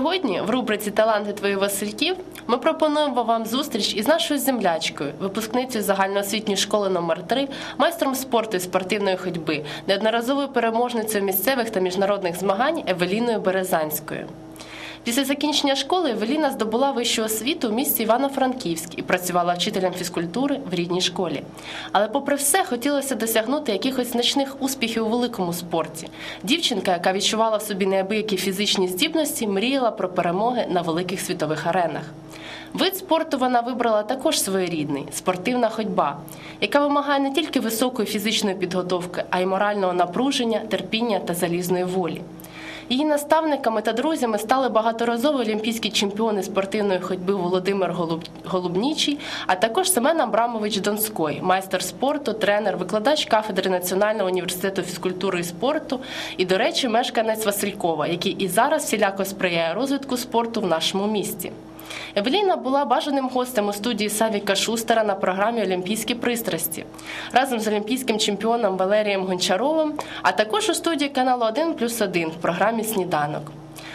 Сьогодні в рубриці Таланти твоїх Васильків ми пропонуємо вам зустріч із нашою землячкою, випускницею загальноосвітньої школи номер 3 майстром спорту і спортивної ходьби, неодноразовою переможницею місцевих та міжнародних змагань Евеліною Березанською. Після закінчення школи Евеліна здобула вищу освіту в місті Івано-Франківськ і працювала вчителем фізкультури в рідній школі. Але, попри все, хотілося досягнути якихось значних успіхів у великому спорті. Дівчинка, яка відчувала в собі неабиякі фізичні здібності, мріяла про перемоги на великих світових аренах. Вид спорту вона вибрала також своєрідний спортивна ходьба, яка вимагає не тільки високої фізичної підготовки, а й морального напруження, терпіння та залізної волі. Її наставниками та друзями стали багаторазові олімпійські чемпіони спортивної ходьби Володимир Голуб... Голубнічий, а також Семен Абрамович Донской, майстер спорту, тренер, викладач кафедри Національного університету фізкультури і спорту, і, до речі, мешканець Василькова, який і зараз всіляко сприяє розвитку спорту в нашому місті. Евеліна була бажаним гостем у студії Савіка Шустера на програмі Олімпійські пристрасті разом з олімпійським чемпіоном Валерієм Гончаровим, а також у студії каналу 1 плюс 1 в програмі Сніданок.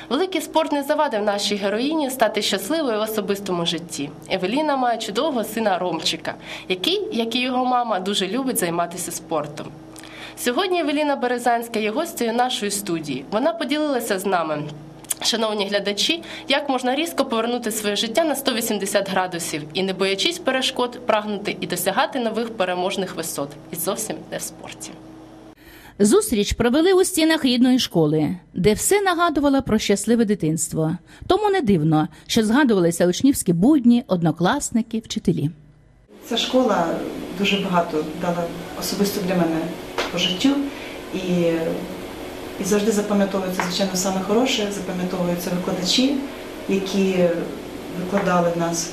Великий спорт не завадив нашій героїні стати щасливою в особистому житті. Евеліна має чудового сина Ромчика, який, як і його мама, дуже любить займатися спортом. Сьогодні Евеліна Березанська є гостею нашої студії. Вона поділилася з нами Шановні глядачі, як можна різко повернути своє життя на 180 градусів і, не боячись перешкод, прагнути і досягати нових переможних висот, і зовсім не в спорті. Зустріч провели у стінах рідної школи, де все нагадувало про щасливе дитинство. Тому не дивно, що згадувалися учнівські будні, однокласники, вчителі. Ця школа дуже багато дала особисто для мене по життю і і завжди запам'ятовується, звичайно, саме хороше, запам'ятовуються викладачі, які викладали нас.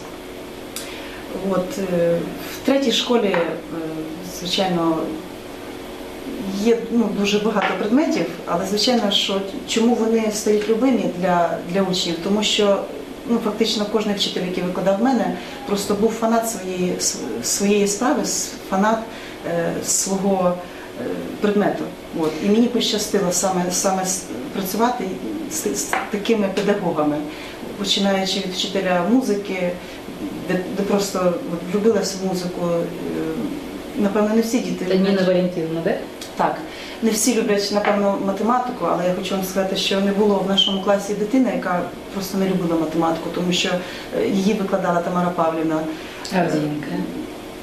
От, е, В третій школі, е, звичайно, є ну, дуже багато предметів, але звичайно, що чому вони стають любимі для для учнів? Тому що ну, фактично кожен вчитель, який викладав мене, просто був фанат своєї своєї справи, фанат е, свого. Е, предмету. От. І мені пощастило саме саме працювати з, з такими педагогами, починаючи від вчителя музики, де, де просто от, влюбилася в музику. Е, напевно, не всі діти. Таніна Валентівна, де? Так. Не всі люблять, напевно, математику, але я хочу вам сказати, що не було в нашому класі дитини, яка просто не любила математику, тому що е, її викладала Тамара Павлівна. Авдієнка.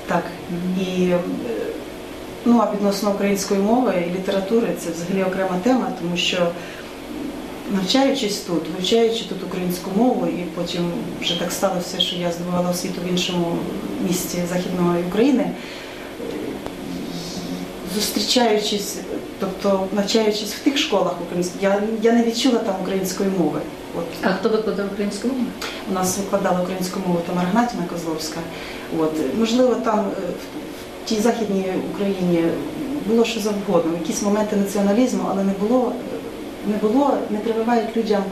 Так. І Ну а відносно української мови і літератури це взагалі окрема тема, тому що навчаючись тут, вивчаючи тут українську мову, і потім вже так сталося, що я здобувала освіту в іншому місті Західної України, зустрічаючись, тобто навчаючись в тих школах українських, я я не відчула там української мови. От. А хто викладав українську мову? У нас викладала українську мову Тамара Гнатівна Козловська. От. Можливо, там е, тій західній Україні було що завгодно, якісь моменти націоналізму, але не було, не було, не прививають людям,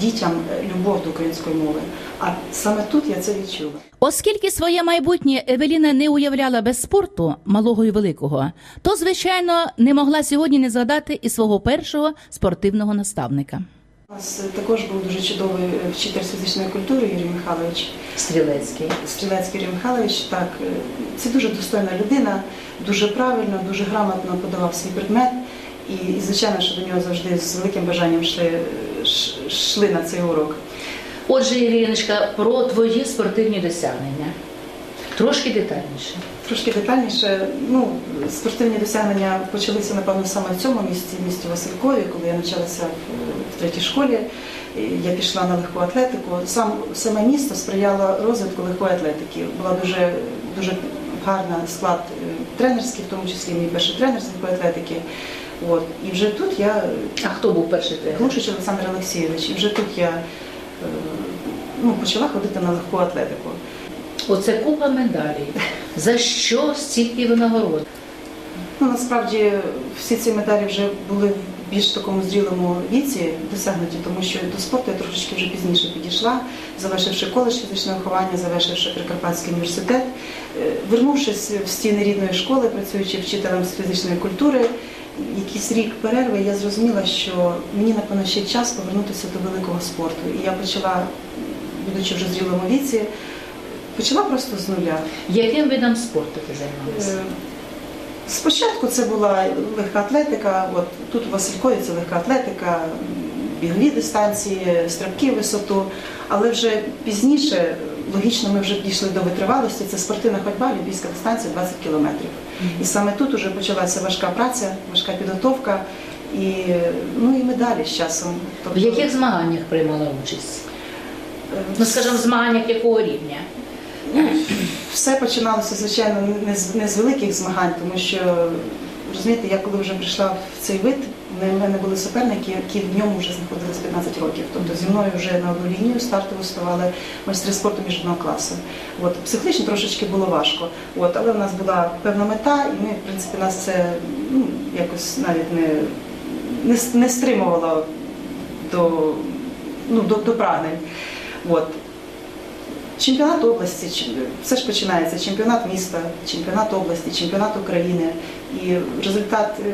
дітям любов до української мови. А саме тут я це відчула. Оскільки своє майбутнє Евеліна не уявляла без спорту малого і великого, то звичайно не могла сьогодні не згадати і свого першого спортивного наставника. У нас також був дуже чудовий вчитель з фізичної культури Юрій Михайлович. Стрілецький. Стрілецький Юрій Михайлович. Так, е, це дуже достойна людина, дуже правильно, дуже грамотно подавав свій предмет. І, і звичайно, що до нього завжди з великим бажанням йшли, йшли на цей урок. Отже, Іриночка, про твої спортивні досягнення. Трошки детальніше. Трошки детальніше. Ну, спортивні досягнення почалися, напевно, саме в цьому місці, в місті Василькові, коли я навчалася в, в третій школі. Я пішла на легку атлетику. Сам саме місто сприяло розвитку легкої атлетики. Була дуже дуже гарна склад е, тренерський, в тому числі мій перший тренер з легкої атлетики. От. І вже тут я. А хто був перший тренер? Глушич Олександр Олексійович. І вже тут я е, ну, почала ходити на легку атлетику. Оце купа медалей. За що стільки винагород? Ну, Насправді всі ці медалі вже були в більш такому зрілому віці досягнуті, тому що до спорту я трошечки вже пізніше підійшла, завершивши коледж фізичного виховання, завершивши Прикарпатський університет, е, вернувшись в стіни рідної школи, працюючи вчителем з фізичної культури, якийсь рік перерви я зрозуміла, що мені напевно ще час повернутися до великого спорту. І я почала, будучи вже в зрілому віці, почала просто з нуля. Яким видом спорту ти займалася? Е, Спочатку це була легка атлетика, от тут у Василькові це легка атлетика, бігові дистанції, стрибки в висоту, але вже пізніше, логічно, ми вже дійшли до витривалості, це спортивна ходьба, олімпійська дистанція 20 кілометрів. І саме тут вже почалася важка праця, важка підготовка і, ну, і медалі з часом. В Тобто, яких змаганнях приймала участь? е, Ну, скажімо, в змаганнях якого рівня? Все починалося, звичайно, не з, не з великих змагань, тому що розумієте, я коли вже прийшла в цей вид, в мене були суперники, які в ньому вже знаходились 15 років. Тобто зі мною вже на одну лінію стартову ставали майстри спорту міжнародного класу. От психологічно трошечки було важко. От, але в нас була певна мета, і ми, в принципі, нас це ну, якось навіть не, не, не стримувало до, ну, до, до прагнень. От. Чемпіонат області, все ж починається чемпіонат міста, чемпіонат області, чемпіонат України. І результат е,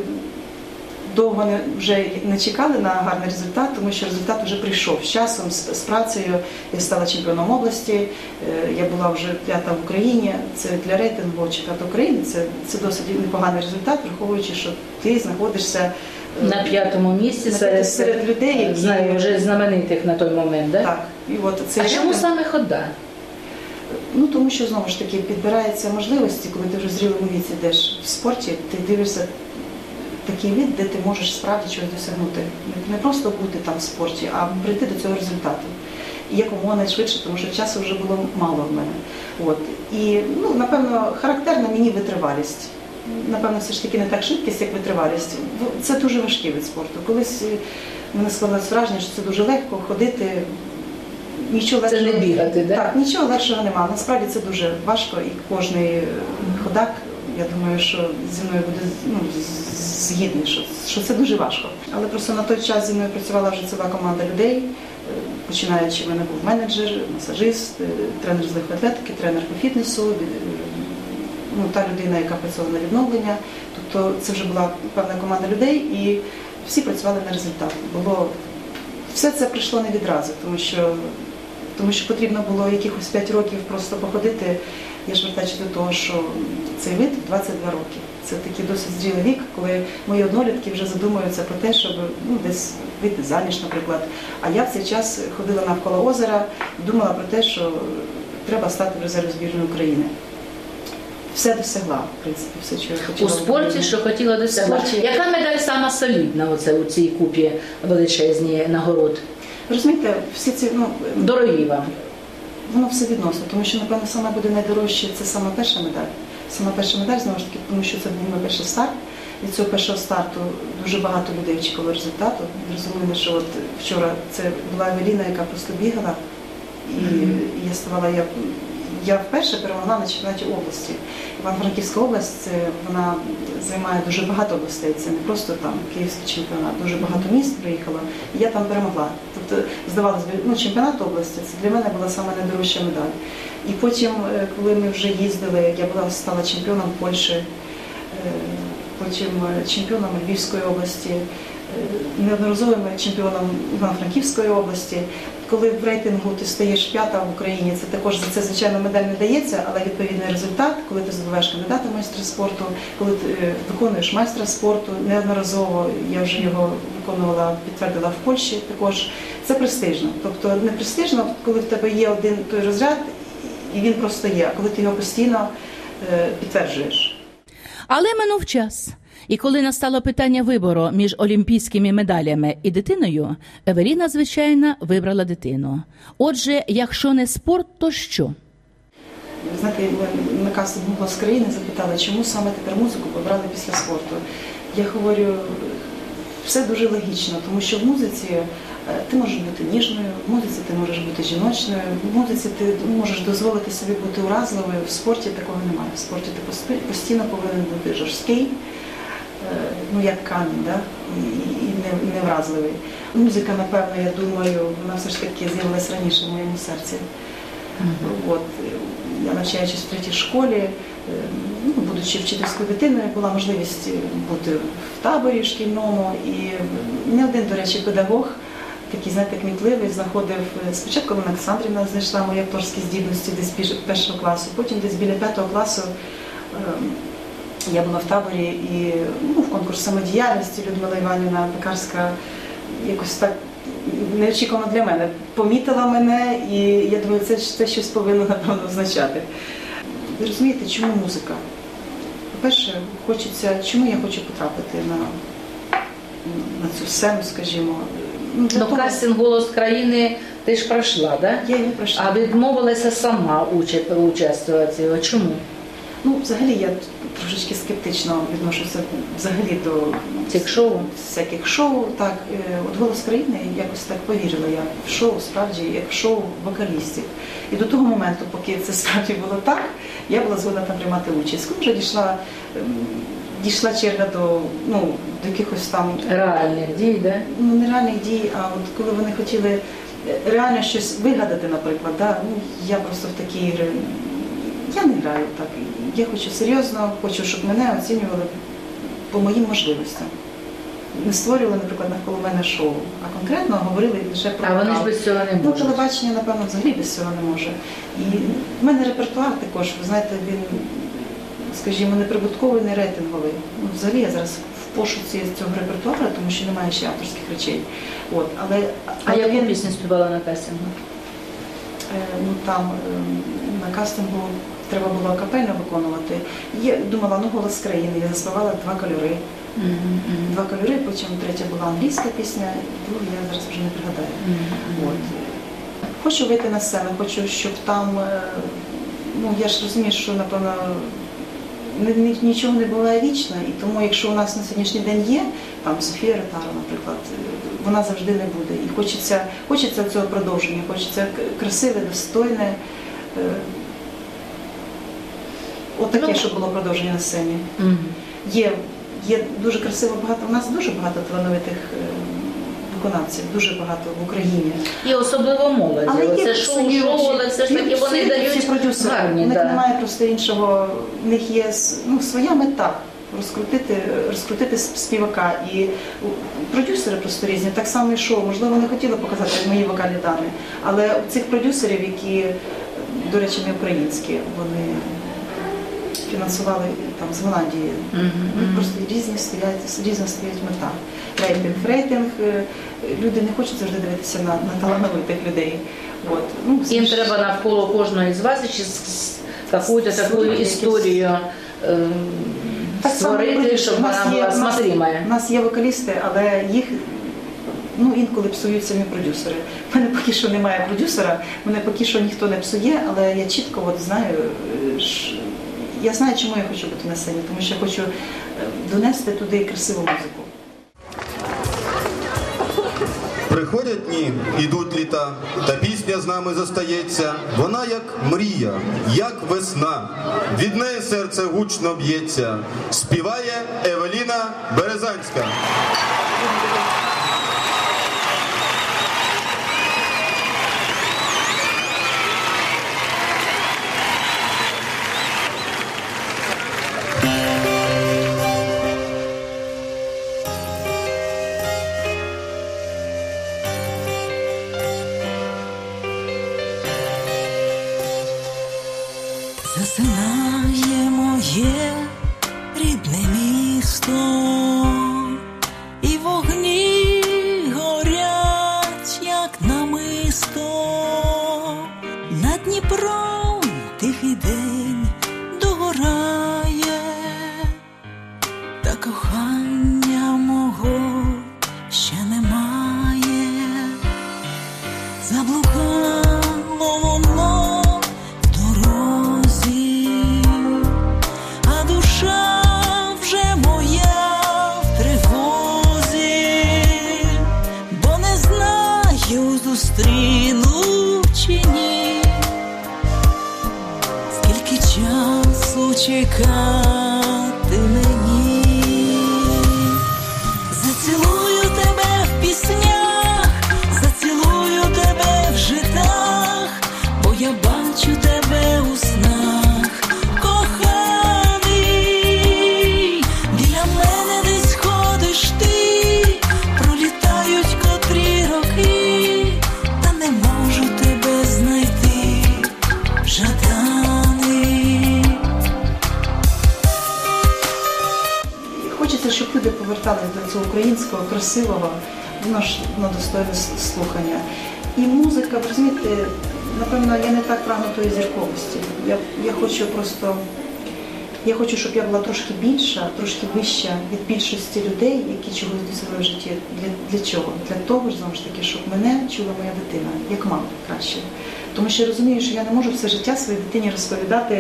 довго не, вже не чекали на гарний результат, тому що результат вже прийшов з часом, з, з працею. Я стала чемпіоном області, е, я була вже п'ята в Україні. Це для рейтингу чемпіонату України. Це, це досить непоганий результат, враховуючи, що ти знаходишся е, На п'ятому місці серед, серед людей, які- знаю, вже знаменитих на той момент, да? Так, і от це А чому саме хода? Ну тому що знову ж таки підбираються можливості, коли ти вже зрілому віці йдеш в спорті, ти дивишся такий від, де ти можеш справді чогось досягнути. Не- просто бути там в спорті, а прийти до цього результату. І якомога найшвидше, тому що часу вже було мало в мене. От. І ну, напевно, характерна мені витривалість. Напевно, все ж таки не так швидкість, як витривалість. Це дуже важкий вид спорту. Колись е, мене склалось враження, що це дуже легко ходити. Нічого Це не бігати, да? Так, нічого легшого немає. Насправді це дуже важко, і кожний ходак, я думаю, що зі мною буде ну, згідний, що, що це дуже важко. Але просто на той час зі мною працювала вже ціла команда людей. е, Починаючи, в мене був менеджер, масажист, е, тренер з легкої атлетики, тренер по фітнесу, е, ну, та людина, яка працювала на відновлення. Тобто це вже була певна команда людей, і всі працювали на результат. Було все це прийшло не відразу, тому що тому що потрібно було якихось 5 років просто походити. Я ж вертаючи до того, що цей вид 22 роки. Це такий досить зрілий вік, коли мої однолітки вже задумуються про те, щоб ну, десь вийти заміж, наприклад. А я в цей час ходила навколо озера і думала про те, що треба стати в резерв збірної України. Все досягла, в принципі, все, що я хотіла. У спорті, що хотіла спорті. Яка медаль сама солідна оце, у цій купі величезні нагород? Розумієте, всі ці ну, Дорогі вам. Воно все відносно, тому що, напевно, саме буде найдорожче це саме перша медаль. Саме перша медаль, знову ж таки, тому що це був мій перший старт. Від цього першого старту дуже багато людей очікувало результату. Розуміли, що от вчора це була Евеліна, яка просто бігала, і я ставала, я, я вперше перемогла на чемпіонаті області. Івано-Франківська область вона займає дуже багато областей. Це не просто там київський чемпіонат, дуже багато міст приїхало. І я там перемогла. Тобто, здавалось би, ну чемпіонат області це для мене була саме найдорожча медаль. І потім, е, коли ми вже їздили, я була стала чемпіоном Польщі, е, потім е, чемпіоном Львівської області, неодноразовим чемпіоном Івано-Франківської області. Коли в рейтингу ти стаєш п'ята в Україні, це також за це звичайно медаль не дається, але відповідний результат, коли ти здобуваєш кандидата майстра спорту, коли ти е, виконуєш майстра спорту, неодноразово я вже його виконувала, підтвердила в Польщі також. Це престижно. Тобто не престижно, коли в тебе є один той розряд, і він просто є, а коли ти його постійно е, підтверджуєш. Але минув час. І коли настало питання вибору між олімпійськими медалями і дитиною, Евеліна, звичайно, вибрала дитину. Отже, якщо не спорт, то що? Знаєте, на касі був з країни запитали, чому саме тепер музику побрали після спорту. Я говорю, все дуже логічно, тому що в музиці е, ти можеш бути ніжною, в музиці ти можеш бути жіночною, в музиці ти можеш дозволити собі бути уразливою. В спорті такого немає. В спорті ти постійно повинен бути жорсткий, ну як камінь, да? і, і не- невразливий. Музика, напевно, я думаю, вона все ж таки з'явилася раніше в моєму серці. От, е, я навчаючись в третій школі, е, ну, будучи вчительською дитиною, була можливість е, бути в таборі шкільному. І не один, до речі, педагог, такий, знаєте, кмітливий, знаходив е, спочатку Олена Олександрівна знайшла мої акторські здібності десь першого класу, потім десь біля п'ятого класу. Я була в таборі і ну, в конкурс самодіяльності Людмила Іванівна Пекарська якось так неочікувано для мене помітила мене, і я думаю, це, це щось повинно напевно означати. Ви розумієте, чому музика? По-перше, хочеться, чому я хочу потрапити на, на цю сцену, скажімо. Ну, Ну, того- кастинг голос країни ти ж пройшла, да? я не пройшла. А відмовилася сама уча- участвувати. Чому? Ну, взагалі я трошечки скептично відношуся взагалі до Цих шоу? всяких шоу. Так, Е, от голос країни якось так повірила я в шоу, справді, як в шоу вокалістів. І до того моменту, поки це справді було так, я була згодна там приймати участь. Коли вже дійшла, ем, дійшла черга до, ну, до якихось там Реальних дій, да? ну, не реальних дій, а от коли вони хотіли е, реально щось вигадати, наприклад, да, ну, я просто в такі ігри. Я не граю так. Я хочу серйозно, хочу, щоб мене оцінювали по моїм можливостям. Не створювали, наприклад, навколо мене шоу, а конкретно говорили лише про А вони ж без цього не Ну, можуть. телебачення, напевно, взагалі без цього не може. І в мене репертуар також, ви знаєте, він, скажімо, не прибутковий, не рейтинговий. Ну, взагалі я зараз в пошуці цього репертуару, тому що немає ще авторських речей. От, але, А яку він, пісню співала на кастингу? е, ну, там е, на кастингу треба було капельно виконувати. Я думала, ну голос країни, я заспівала два кольори. Два кольори, потім третя була англійська пісня, другу я зараз вже не пригадаю. От. Хочу вийти на сцену, хочу, щоб там, е, ну я ж розумію, що напевно ні- ні- нічого не буває вічно, і тому, якщо у нас на сьогоднішній день є, там Софія Ротара, наприклад, е, вона завжди не буде. І хочеться, хочеться цього продовження, хочеться красиве, достойне. Е, Отаке, Ну, щоб було продовження на сцені. Мгм. Є, є дуже красиво багато. У нас дуже багато талановитих е, виконавців, дуже багато в Україні. І особливо молоді. Це шоу, свої шоу, але все ж таки всі- вони дають продюсери. гарні. У них да. немає просто іншого. В них є ну, своя мета. Розкрутити, розкрутити співака і продюсери просто різні, так само і шоу. Можливо, не хотіли показати мої вокальні дані, але цих продюсерів, які, до речі, не українські, вони фінансували там з Голландії. Ну, мгм. Просто різні стоять, різна стоять мета. Рейтинг. Рейтинг е, люди не хочуть завжди дивитися на, на талановитих людей. От. Ну, Їм ж- треба навколо кожної з вас с- какую-то таку історію ем, Так створити, щоб У нас вона була у нас- смотримая. У нас є вокалісти, але їх ну, інколи псують самі продюсери. У мене поки що немає продюсера, мене поки що ніхто не псує, але я чітко от знаю, е, я знаю, чому я хочу бути на сцені, тому що я хочу е, донести туди красиву музику. Приходять дні, ідуть літа, та пісня з нами зостається. Вона як мрія, як весна. Від неї серце гучно б'ється. Співає Евеліна Березанська. Засинає моє рідне місто, часу чекати поверталися до цього українського, красивого, воно ж воно достойне слухання. І музика, розумієте, напевно, я не так прагну тої зірковості. Я, я хочу просто. Я хочу, щоб я була трошки більша, трошки вища від більшості людей, які чогось досягли в житті. Для, для чого? Для того ж знову ж таки, щоб мене чула моя дитина, як мама краще. Тому що я розумію, що я не можу все життя своїй дитині розповідати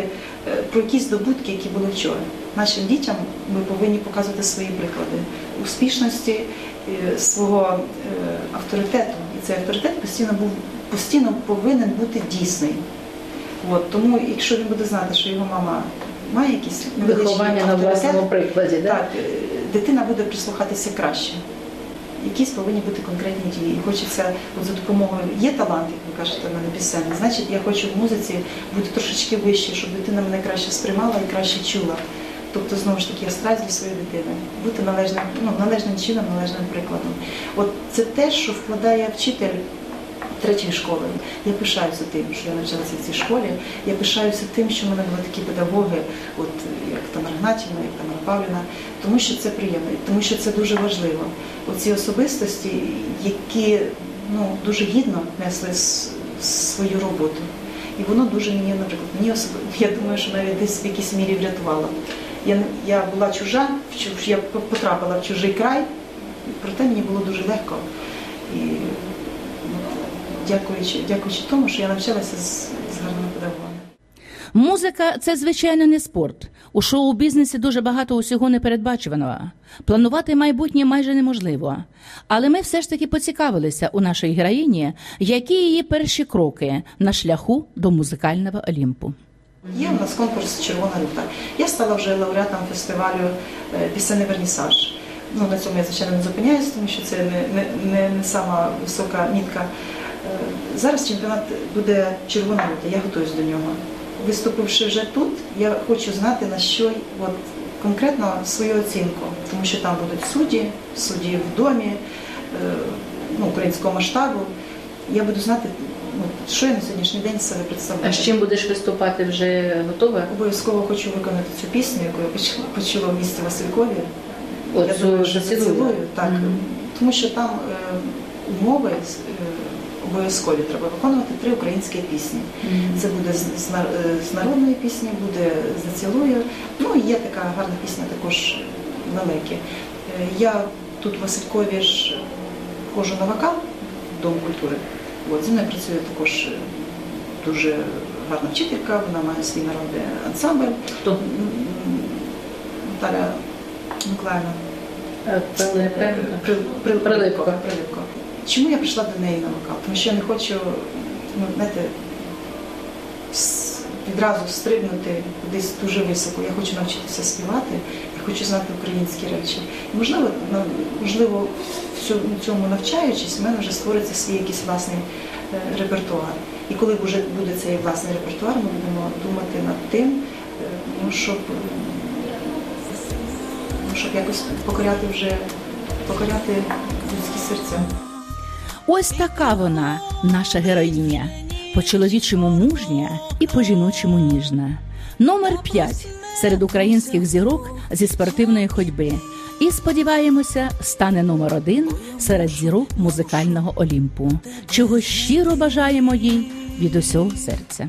е, про якісь здобутки, які були вчора. Нашим дітям ми повинні показувати свої приклади успішності, е, свого е, авторитету. І цей авторитет постійно був постійно повинен бути дійсний. От, тому, якщо він буде знати, що його мама має якісь Виховання на власному прикладі, да? так, е, дитина буде прислухатися краще. Якісь повинні бути конкретні дії. І хочеться от за допомогою є талант, як ви кажете, в мене пісенний. Значить, я хочу в музиці бути трошечки вище, щоб дитина мене краще сприймала і краще чула. Тобто, знову ж таки, я стараюсь для своєї дитини, бути належним, ну, належним чином, належним прикладом. От це те, що вкладає вчитель третьої школи. Я пишаюся тим, що я навчалася в цій школі. Я пишаюся тим, що в мене були такі педагоги, от як Тамара Гнатівна, як Тамара Павлівна, тому що це приємно, тому що це дуже важливо. Оці особистості, які ну, дуже гідно несли свою роботу. І воно дуже мені, наприклад, мені особисто, я думаю, що навіть десь в якійсь мірі врятувало. Я, я була чужа, я потрапила в чужий край, проте мені було дуже легко. І ну, дякуючи, дякуючи тому, що я навчалася з, з гарними педагогами. Музика це звичайно не спорт. У шоу-бізнесі дуже багато усього непередбачуваного. Планувати майбутнє майже неможливо. Але ми все ж таки поцікавилися у нашої героїні, які її перші кроки на шляху до музикального Олімпу. Є у нас конкурс Червона рута. Я стала вже лауреатом фестивалю е, Пісенний вернісаж. Ну, на цьому я, звичайно, не зупиняюсь, тому що це не, не, не, сама висока мітка. Е, Зараз чемпіонат буде Червона рута, я готуюсь до нього. Виступивши вже тут, я хочу знати на що от, конкретно свою оцінку, тому що там будуть судді, судді в домі е, ну, українського масштабу. Я буду знати, ну, що я на сьогоднішній день себе представляю. А з чим будеш виступати вже готова? Обов'язково хочу виконати цю пісню, яку я поч- почула в місті Василькові. я Оцю думаю, що «Зацілую». так. Мгм. Тому що там е, умови е, обов'язкові треба виконувати три українські пісні. Це буде з, з, е, з народної пісні, буде «Зацілую». Ну і є така гарна пісня також лелеки. Е, Я тут в Василькові ж ходжу на вокал Дом культури. От, зі мною працює також е, дуже гарна вчителька, вона має свій народний ансамбль. Хто? Наталя Миколаївна. Е, Прилипко. Прилипко. Чому я прийшла до неї на вокал? Тому що я не хочу, ну, знаєте, відразу стрибнути кудись дуже високо. Я хочу навчитися співати, хочу знати українські речі. Можливо, можливо, в цьому- навчаючись, в мене вже створиться свій якийсь власний е, репертуар. І коли вже буде цей власний репертуар, ми будемо думати над тим, е, ну, щоб, ну, щоб якось покоряти вже покоряти людські серця. Ось така вона, наша героїня. По чоловічому мужня і по жіночому ніжна. Номер 5 серед українських зірок зі спортивної ходьби. І сподіваємося, стане номер один серед зірок музикального Олімпу, чого щиро бажаємо їй від усього серця.